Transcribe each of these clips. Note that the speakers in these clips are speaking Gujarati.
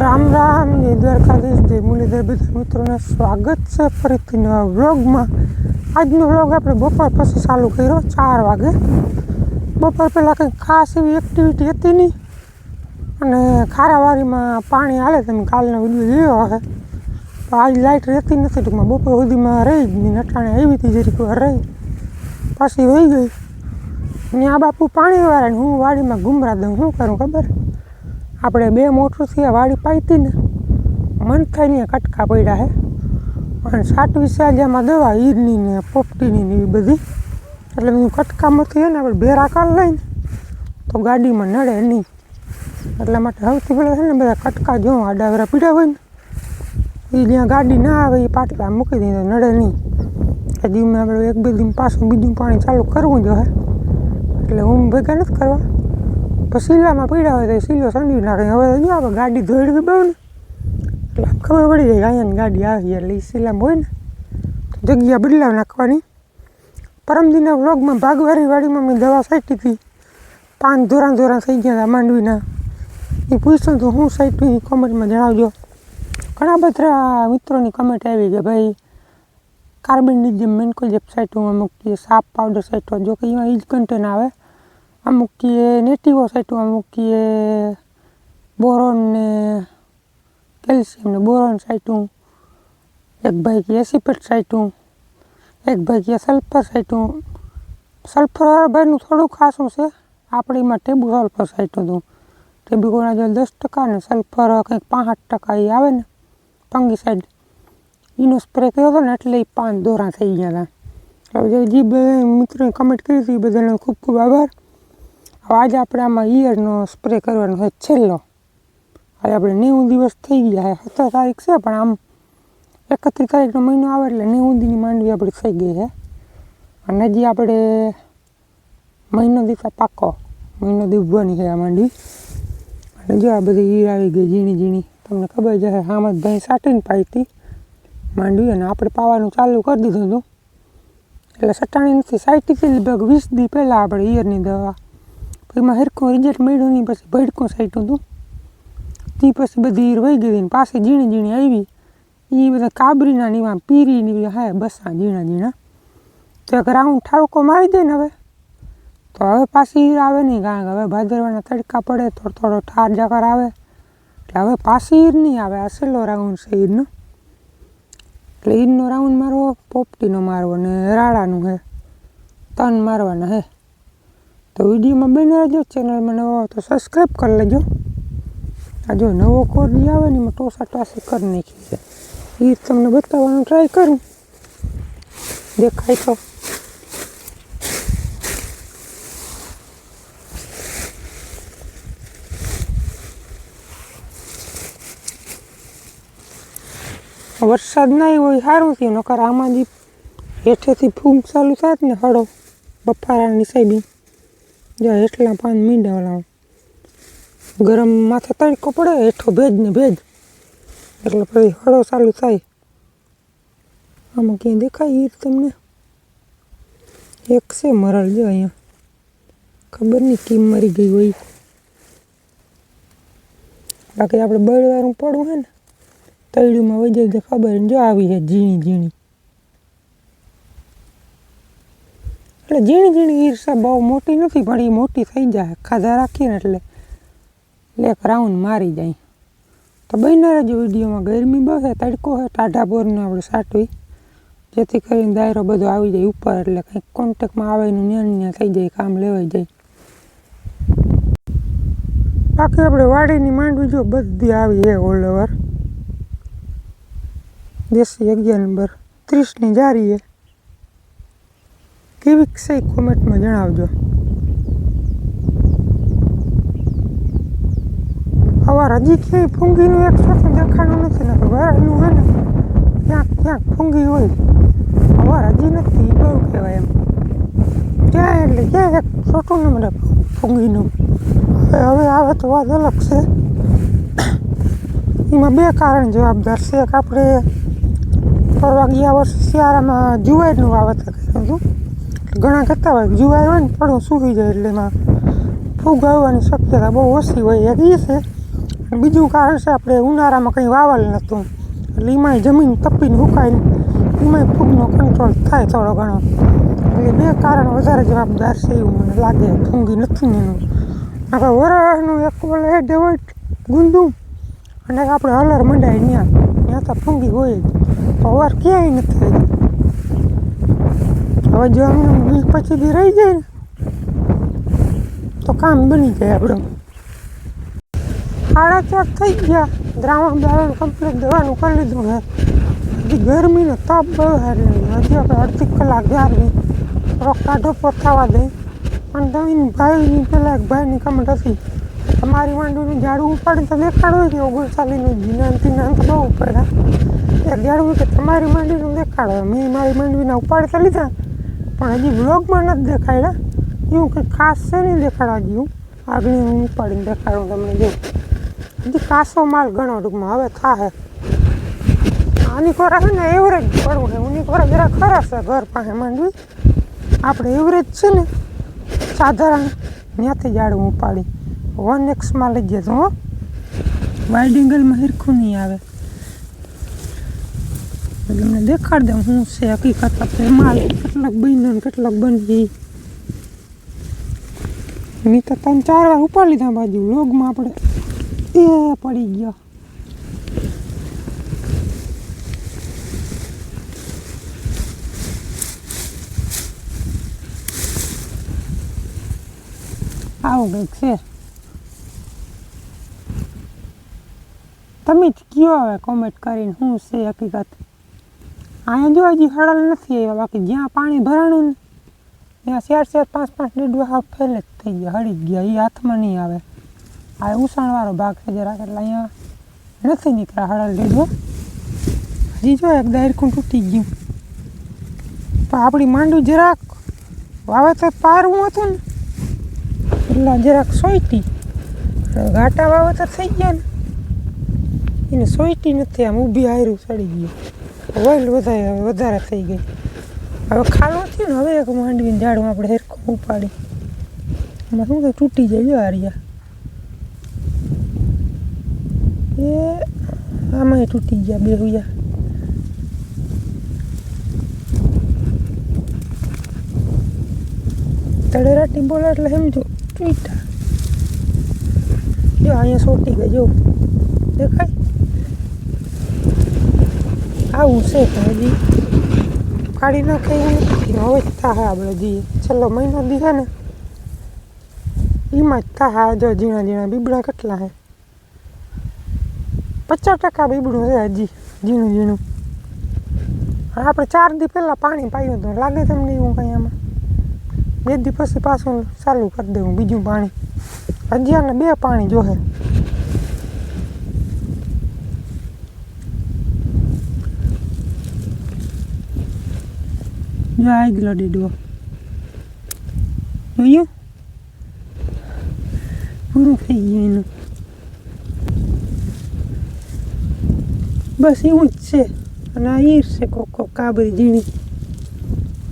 રામ રામ, જય દ્વારકાધીશ, જય મુરલીધર બધા મિત્રોને સ્વાગત છે ફરીથી નવા વ્લોગમાં. આજનો વ્લોગ આપણે બપોર પછી ચાલુ કર્યો, ચાર વાગે. બપોર પહેલાં કંઈ ખાસ એવી એક્ટિવિટી હતી નહીં. અને ખારાવારીમાં પાણી હાલે તમે કાલનો વીડિયો જોયો હશે તો આજ લાઇટ રહેતી નથી, ટૂંકમાં બપોર સુધીમાં રહી જ નહીં. નટાણે આવી હતી જરીક વાર રહી. પાછી વહી ગઈ. ને આ બાપુ પાણી વાળા હું વાડીમાં ગુમરા દઉં, શું કરું ખબર? આપણે બે મોટરથી વાડી પાઈતી ને. મન થઈને કટકા પડ્યા હે. અને સાટવી સાજામાં દવા, ઈરની ને પોપટીની ને એવી બધી. એટલે હું કટકામાંથી છે ને આપણે ભેરા કાઢ લઈને તો ગાડીમાં નડે નહીં. એટલા માટે સૌથી પહેલાં છે ને બધા કટકા જો આડાવરા પીડા હોય ને એ જ્યાં ગાડી ના આવે એ પાટલા મૂકી દઈએ નડે નહીં. હજી મેં આપણે એક બે દિન પાછું બીજું પાણી ચાલુ કરવું જોઈએ એટલે હું ભેગા નથી કરવા. પછી સિલામાં પડ્યા હોય તો સિલો સંડી નાખે હવે તો જો આપણે ગાડી ધોઈડવી બહુ ને. એટલે આમ ખબર પડી જાય અહીંયા ગાડી આવી એટલે એ સિલામાં હોય ને. તો જગ્યા બદલાવ નાખવાની. પરમદીના વ્લોગમાં ભાગવારી વાડીમાં મેં દવા સાઈટી હતી. પાંચ ધોરણ ધોરણ થઈ ગયા હતા માંડવીના. એ પૂછ્યું તો હું સાઈટું એ કોમેન્ટમાં જણાવજો. ઘણા બધા મિત્રોની કમેન્ટ આવી કે ભાઈ, કાર્બન ડિઝમ મેન્કોલ જેપ સાઈટોમાં મૂકીએ સાપ પાવડર સાઈટો જો કે એમાં એ કન્ટેન આવે. આ મૂકીએ, નેટિવો સાઈટોમાં મૂકીએ, બોરોન ને કેલ્શિયમ ને બોરોન સાઈટું, એક ભાઈ કે એસિપેટ સાઈટું, એક ભાઈ કે સલ્ફર સાઈટું. સલ્ફર ભાઈનું થોડું ખાસું છે. આપણીમાં ટેબુ સલ્ફર સાઈટું હતું. ટેબુ કોના જો દસ ટકા ને સલ્ફર કંઈક પાંસઠ ટકા એ આવે ને પંગી સાઈડ એનો સ્પ્રે કર્યો હતો ને એટલે એ પાંચ દોરા થઈ ગયા હતા. જે મિત્રોએ કમેન્ટ કરી હતી એ બધાનો ખૂબ ખૂબ આભાર. આજે આપણે આમાં ઈયરનો સ્પ્રે કરવાનો હોય છેલ્લો. આજે આપણે નેવું દિવસ થઈ ગયા છે, સત્તર તારીખ છે, પણ આમ એકત્રીસ તારીખનો મહિનો આવે એટલે નેવું દીની માંડવી આપણી થઈ ગઈ છે. અને હજી આપણે મહિનો દીધા પાકો, મહિનો દીવવાની છે આ માંડવી. અને જો આ બધી ઈર આવી ગઈ ઝીણી ઝીણી, તમને ખબર જ હશે જ ભાઈ સાટીને પાઈ હતી માંડવી, અને આપણે પાવાનું ચાલુ કરી દીધું હતું. એટલે સટાણી નથી સાઈટી લગભગ વીસ દી પહેલાં આપણે ઈયરની દવા એમાં હરખું રિઝલ્ટ મળ્યું નહીં, પછી ભડકું સાઈટું હતું તે પછી બધી ઈર વહી ગઈ ને પાસે ઝીણી ઝીણી આવી. એ બધા કાબરીના નીવા પીરીની હા બસા ઝીણા ઝીણા. તો એક રાઉન્ડ ઠાવકો મારી દે ને હવે. તો હવે પાછી ઈર આવે નહીં કારણ કે હવે ભાદરવાના તડકા પડે, થોડો થોડો ઠાર જાકર આવે. એટલે હવે પાછી ઈર નહીં આવે, આ છેલ્લો રાઉન્ડ છે ઈરનો. એટલે ઈરનો રાઉન્ડ મારવો, પોપટીનો મારવો ને રાડાનું હે. તન મારવાના હે. તો વિડીયોમાં બને રહેજો ચેનલમાં નવો હોય તો સબસ્ક્રાઈબ કરી લેજો. આ જો નવો કોડ આવે ને એમાં ટોસા ટોસી કરી નાખી છે. એ તમને બતાવવાનું ટ્રાય કરું. દેખાય તો. વરસાદ ના હોય સારું થયું, નકર આમાં જે હેઠેથી ફૂંક ચાલુ થાય ને હળો, બફારાની સાઈબી જો એટલા પાન મીંડા ઓલા ગરમ માથે તડકો પડે, હેઠો ભેજ ને ભેજ. એટલે પછી હળો ચાલુ થાય. આમાં ક્યાંય દેખાય ઈર તમને. એક છે મરલ, જો અહીંયા. ખબર નહીં કેમ મરી ગઈ હોય. બાકી આપણે બળવાળું પડવું હોય ને, તળિયુંમાં વહી જાય, ખબર જો આવી છે ઝીણી ઝીણી. એટલે ઝીણી ઝીણી ઈર્ષા બહુ મોટી નથી, પણ એ મોટી થઈ જાય. ખાધા રાખીએ ને એટલે એક રાઉન્ડ મારી જાય. તો બન્યા રહેજો વિડીયોમાં. ગરમી છે તડકો છે ટાઢા બોરનો આપણે સાટવી. જેથી કરીને દાયરો બધો આવી જાય ઉપર, એટલે કંઈક કોન્ટેકમાં આવે એનું ન્યાન ન્યા થઈ જાય, કામ લેવાઈ જાય. બાકી આપણે વાડીની માંડવી જો બધી આવી છે ઓલ ઓવર દેશી અગિયાર નંબર. ત્રીસની જારી છે. કેવી છે કોમેન્ટમાં જણાવજો. અવાર હજી ક્યાંય ફૂંગીનું એક છોટું દેખાણું નથી ને વરાળનું હોય ને, ક્યાંક ક્યાંક ફૂંગી હોય. અવાર હજી નથી બહુ કહેવાય એમ. ક્યાં એટલે ક્યાં એક છોટું ને મને ફૂંગીનું. હવે હવે આવે તો વાત અલગ છે. એમાં બે કારણ જવાબદાર છે. એક આપણે ફરવા ગયા વર્ષે શિયાળામાં જુવારનું વાવેતર કર્યું હતું. ઘણા કરતા હોય જુવાર હોય ને પડું સૂકી જાય એટલે એમાં ફૂગ આવવાની શક્યતા બહુ ઓછી હોય. એક એ છે, બીજું કારણ છે આપણે ઉનાળામાં કંઈ વાવલ નહોતું. એટલે એમાંય જમીન તપીને સુકાઈને એમાંય ફૂગનો કંટ્રોલ થાય થોડો ઘણો. એટલે બે કારણ વધારે જવાબદાર છે એવું મને લાગે. ફૂંગી નથી એનું. આપણે વરાળનું એક ઓલે હેડે હોય ગુંદું. અને આપણે હલર મંડાય ત્યાં ત્યાં તો ફૂંગી હોય. જ વાર ક્યાંય નથી. હવે જો અમને વીસ રહી જાય ને, તો કામ બની જાય આપણું. સાડા ચાર થઈ ગયા. દ્રાવણ દ્રાવણ કમ્પ્લીટ દવાનું કરી લીધું હે. હજી ગરમીનો તાપ બહુ હારે હજી આપણે અડધી કલાક જાળવી થોડોક કાઢો પથાવા દઈ પણ તમે ભાઈની પેલા એક ભાઈની કમેન્ટ હતી, તમારી માંડવીનું ઝાડું ઉપાડી તો દેખાડો કે ઓગણચાલીનું જીનાંતિ નાંત બહુ ઉપાડ્યા એક ઝાડવું કે તમારી માંડવીનું દેખાડો. મેં મારી માંડવીના ઉપાડતા લીધા. પણ હજી વ્લોગમાં નથી દેખાડ્યા એવું કંઈ ખાસ છે નહીં દેખાડવા જેવું. આગળ હું ઉપાડીને દેખાડું તમને જો. હજી કાસો માલ ઘણો ટૂંકમાં હવે થાય આની ખોરા છે ને એવરેજ પડવું છે. ઉની ખોરા જરા ખરા છે ઘર પાસે માંડવી. આપણે એવરેજ છે ને સાધારણ ત્યાંથી જાડું ઉપાડી. વન એક્સમાં લઈ જતો હો. વાઇડ એંગલમાં હિરખું નહીં આવે. એટલે તમને દેખાડ દઉં હું છે હકીકત આપણે માલ કેટલાક બન્યો ને કેટલાક બની મેં તો ત્રણ ચાર વાર ઉપાડી લીધા બાજુ. લોગમાં આપણે એ પડી ગયો. આવું કંઈક છે. તમે જ કયો હવે કોમેન્ટ કરીને શું છે હકીકત. અહીંયા જો હજી હળલ નથી આવ્યા, બાકી જ્યાં પાણી ભરાણું ને, ત્યાં ચાર ચાર પાંચ પાંચ ડેડવા હાફ ફેલ જ થઈ ગયા, હળી ગયા એ હાથમાં નહીં આવે. આ ઉસાણવાળો ભાગ છે જરાક, એટલે અહીંયા નથી નીકળ્યા હળલ ડેડવો હજી જો એક દાયરખું તૂટી ગયું. પણ આપણી માંડું જરાક વાવેતર પારવું હતું ને, એટલે જરાક સોયટી. ઘાટા વાવેતર થઈ ગયા ને, એને સોયટી નથી, આમ ઊભી આયરું ચડી ગયું. વહેલ વધારે વધારે થઈ ગઈ. હવે ખાલો થયો ને, હવે એક માંડવીને ઝાડું આપણે હેરખું ઉપાડી. એમાં શું કે તૂટી જાય હારિયા એ, આમાંય તૂટી ગયા બે હુયા. તળેરાટી બોલે એટલે સમજો તૂટા જો અહીંયા સોટી ગઈ, જો. દેખાય? આવું છે હજી કાઢી નાખે હવે જ થાય આપણે જઈએ છેલ્લો મહિનો દીધા ને, એમાં જ થાય જો ઝીણા ઝીણા બીબડા કેટલા છે. પચાસ ટકા બીબડું છે હજી ઝીણું ઝીણું. આપણે ચાર દી પહેલાં પાણી પાયું હતું, લાગે તમને એવું કંઈ આમાં? બે દી પછી પાછું ચાલુ કરી દેવું બીજું પાણી. હજી આને બે પાણી જોહે. જો આગલો દીડવો જોયું પૂરું થઈ ગયું એનું બસ એવું જ છે અને આ ઈર છે કોક કોક કાબરી ઝીણી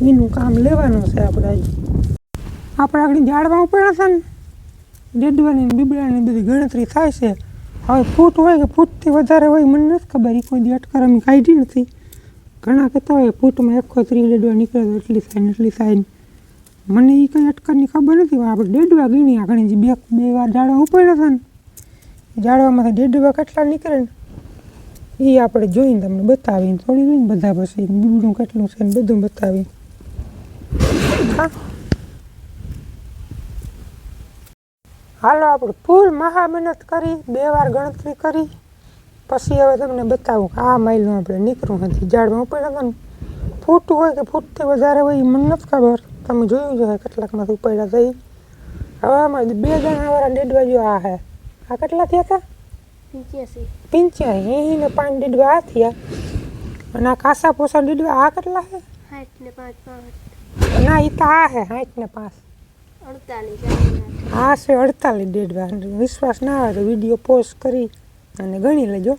એનું કામ લેવાનું છે આપણે આપણે આગળ ઝાડમાં ઉપડ્યા હતા ને ડેડવાની બીબડાની બધી ગણતરી થાય છે હવે ફૂટ હોય કે ફૂટથી વધારે હોય મને નથી ખબર એ કોઈ દી અટકાર અમે કાઢી નથી ઘણા કહેતા હોય, ફૂટમાં એકો ત્રી ડેડવા નીકળે તો એટલી સાઈન એટલી સાઈન. મને એ કંઈ અટકરની ખબર નથી, પણ આપણે ડેડવા ગણી ઘણી જે બે બે વાર ઝાડવા ઉપડ્યા હતા ને જાડવામાંથી ડેડવા કેટલા નીકળે ને એ આપણે જોઈને તમને બતાવીને થોડી જોઈને બધા પછી બીબડું કેટલું છે ને બધું બતાવી હાલો, આપણે ફૂલ મહા મહેનત કરી, બે વાર ગણતરી કરી. પછી હવે તમને બતાવું કે આ માઇલનું આપણે નીકળવું નથી. ઝાડમાં ઉપાડ્યા હતા ને હોય કે ફૂટથી વધારે હોય એ મને નથી ખબર. તમે જોયું છે કેટલાકમાંથી ઉપાડ્યા થઈ હવે આમાં બે જણાવાળા ડેડવા જો આ હે. આ કેટલા થયા હતા? પંચ્યાસી. ને પાંચ ડેડવા આ થયા. અને આ કાસા પોસા ડેડવા આ કેટલા હે? ને એ તો આ હે સાઠ ને પાંચ. આ છે અડતાલીસ ડેડવા વિશ્વાસ ના આવે તો વીડિયો પોસ્ટ કરી અને ગણી લેજો.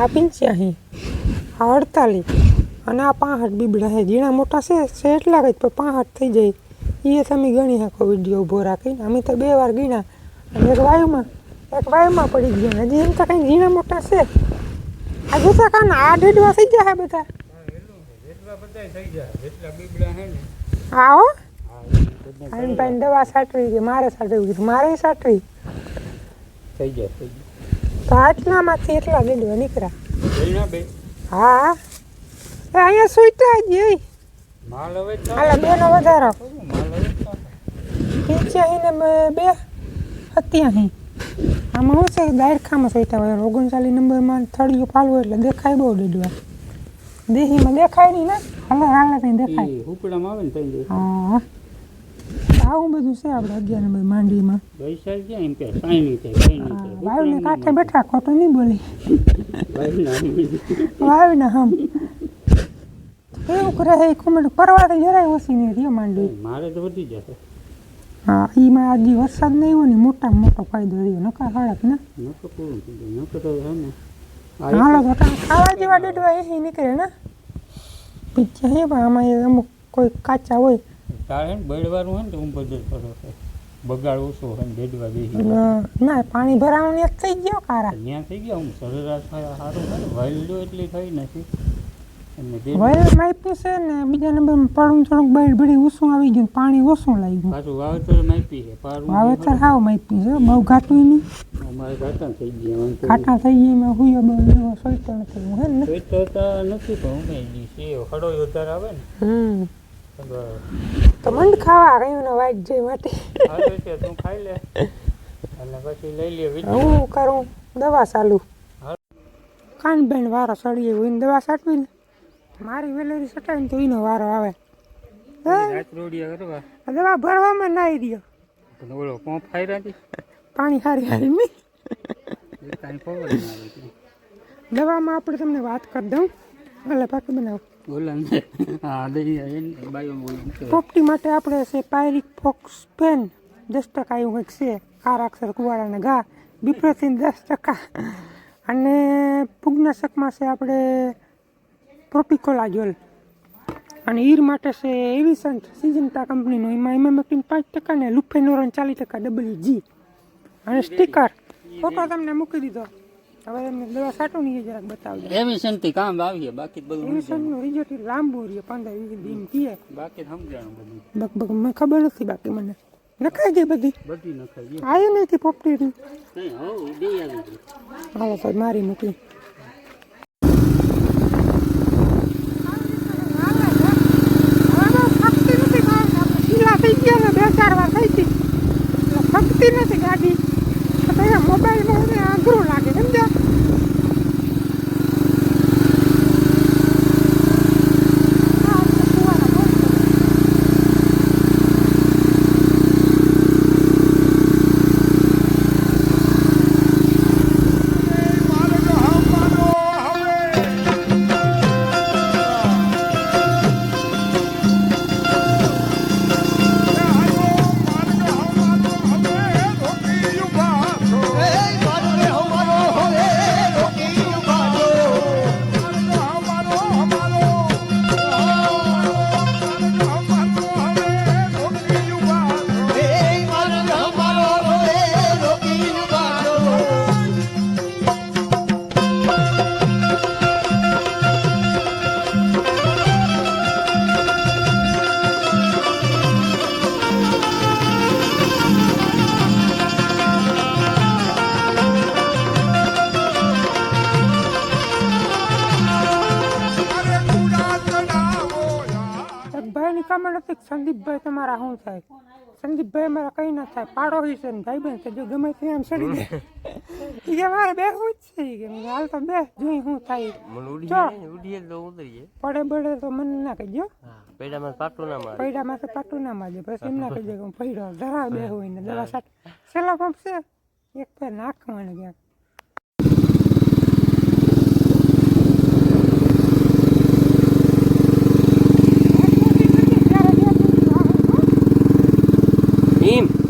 આ પંચ્યાસી આ અડતાલીસ. અને આ પાંસઠ બીબડા છે. ઝીણા મોટા છે છે એટલા જ પણ પાંસઠ થઈ જાય. એ તમે ગણી શકો વીડિયો ઊભો રાખીને. અમે તો બે વાર ગણ્યા અને એક વાયુમાં એક વાયુમાં પડી ગયો. હજી એમ તો કંઈ ઝીણા મોટા છે. આ જોતા કાન? આ ડેડવા થઈ ગયા બધા બધા? થઈ જાય જેટલા બીબડા હે ને આવો આવીને ભાઈ દવા સાટવી કે મારે સાટવી મારે સાટવી. થઈ જાય થઈ તો આટલામાંથી એટલા ડેડવા નીકળ્યા. બે? હા. એ અહીંયા સુઈતા જ એ હાલા બેનો વધારો. પંચ્યાસી ને બે- સત્યાસી આમાં શું છે દાયરખામાં સોઈતા હોય. ઓગણચાલીસ નંબરમાં થળિયું પાલવું એટલે દેખાય બહુ ડેડવા દેહીમાં દેખાય નહીં ને? હાલે હાલે કંઈ દેખાય. હુકડામાં આવે ને હા. આવું બધું છે આપણે અગિયાર નંબર માંડવીમાં. પૈસા ક્યાં એમ કે કાંઈ નહીં થાય કાંઈ નહીં થાય વાયુને કાંઠે બેઠા ખોટું નહીં બોલી. વાયુના હમ. એવું કરે એ કોમેન્ટ તો જરાય ઓછી નહીં રહ્યો માંડવી. મારે તો વધી જશે. હા એમાં આજે વરસાદ નહીં હોય ને મોટામાં મોટો ફાયદો રહ્યો નકા હળક ને. નકર પૂરું થઈ તો હે ને. હાલો તો ખાવા જેવા ડેડવા એ નીકળે ને. પછી પણ આમાં અમુક કોઈ કાચા હોય તારે બળવાનું હોય ને તો હું બધે કરો બગાડ ઓછો હોય ને ભેડવા બેસી ના પાણી ભરાવાનું એક થઈ ગયો કારા. ત્યાં થઈ ગયા હું સરેરાશ થાય સારું થાય વાયલું એટલી થઈ નથી. બે છે ને બીજા નંબરમાં પડું થોડુંક બળ બળી ઓછું આવી ગયું પાણી ઓછું લાગ્યું. પાછું વાવેતર માપી છે વાવેતર હાવ માપ્યું છે બહુ ઘાટું નહીં. અમારે ઘાટા થઈ ગયા ઘાટા થઈ ગયા મેં હુયો બહુ એવો સોઈતો નથી હું હે ને. નથી પણ હું કઈ છે હળો વધારે આવે ને. હમ. તો મંડ ખાવા રહ્યું ને વાઈટ જઈ માટે. તું ખાઈ લે. અને પછી લઈ લે હું કરું? દવા ચાલુ. કાનબેન વારો સળીએ હોય દવા સાટવી ને મારી વેલેરી સટાય ને તો એનો વારો આવે. દવા ભરવામાં નાઈ રહ્યો ઓલો પંપ પાણી હારી હારી નહીં. દવામાં આપણે તમને વાત કરી દઉં. એટલે પાકી બનાવું. પોપટી માટે આપણે છે પાયરિક ફોક્સ પેન. દસ ટકા એવું કંઈક છે. કારા અક્ષર કુવાળાના ઘા. બિપ્રોથિન દસ ટકા. અને પુગ્નાશકમાં છે આપણે પ્રોપિકોલાજોલ. અને ઈર માટે છે એવિસન્ટ સિજન્ટા કંપનીનું. એમાં ઇમેમેક્ટિન પાંચ ટકા ને લુફેનોરન ચાલીસ ટકા ડબલ્યુ જી. અને સ્ટીકર. ફોટો તમને મૂકી દીધો. હવે એમને દવા સાટું નહીં જરાક બતાવજો. એમિશનથી કામ આવીએ બાકી બધું. રિઝલ્ટ લાંબુ રહે પંદર વીસ દિન બાકી સમજાણું બધું. બક બક મને ખબર નથી બાકી મને. નખાઈ ગઈ બધી. બધી નખાઈ ગયું આવી નથી પોપટી નહીં હો બે આવી ગયું હાલો તો મારી મૂકી. બે ચાર વાર થઈ હતી ફકતી નથી ગાડી. મોબાઈલમાં મને આંધળું લાગે સમજ્યા? સંદીપભાઈ કઈ ના થાય. પાડો હોય છે ને ભાઈ બેન તો જો ગમે તે આમ સડી જાય. ઈ કે મારે બેહવું જ છે કે હાલ તો બે જોઈ શું થાય. પડે બડે તો મને ના કહેજો. પૈડામાં પાટું ના મારે. પૈડામાં તો પાટું ના મારજે પછી એમ ના કહેજો કે હું પૈડો ધરા બે હોય ને દવા સાટ છેલ્લો પંપ છે એક પેર નાખવાનું ક્યાંક. એમ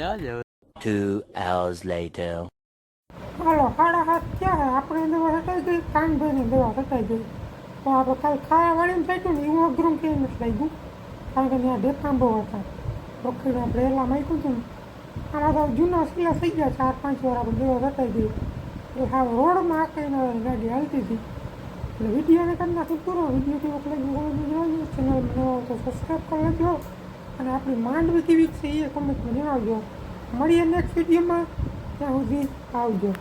જા જાવ Two hours later. હાલો સાડા હાથ ક્યાં આપણે દવા હટાઈ ગઈ કાનભાઈને દવા હટાઈ ગઈ તો આપણે કાલ ખાવા વાળીને થયું ને એવું અઘરું કે નથી લાગ્યું. કારણ કે ત્યાં ડેપા બહુ હતા. વખીને આપણે એલા માગ્યું હતું ને. આમાં તો જૂના સિલા થઈ ગયા ચાર પાંચ વાર આપણે દવા હટાઈ ગઈ એટલે હા રોડમાં આકઈને ગાડી હાલતી હતી. એટલે વિડીયોને કરી નાખી પૂરો. વીડિયો કેવો લાગ્યો ચેનલ બનાવો તો સબસ્ક્રાઈબ કરી લેજો અને આપણી માંડવી કેવી છે એ કોમેન્ટમાં જણાવજો મળીએ નેક્સ્ટ વિડીયોમાં ત્યાં સુધી આવજો.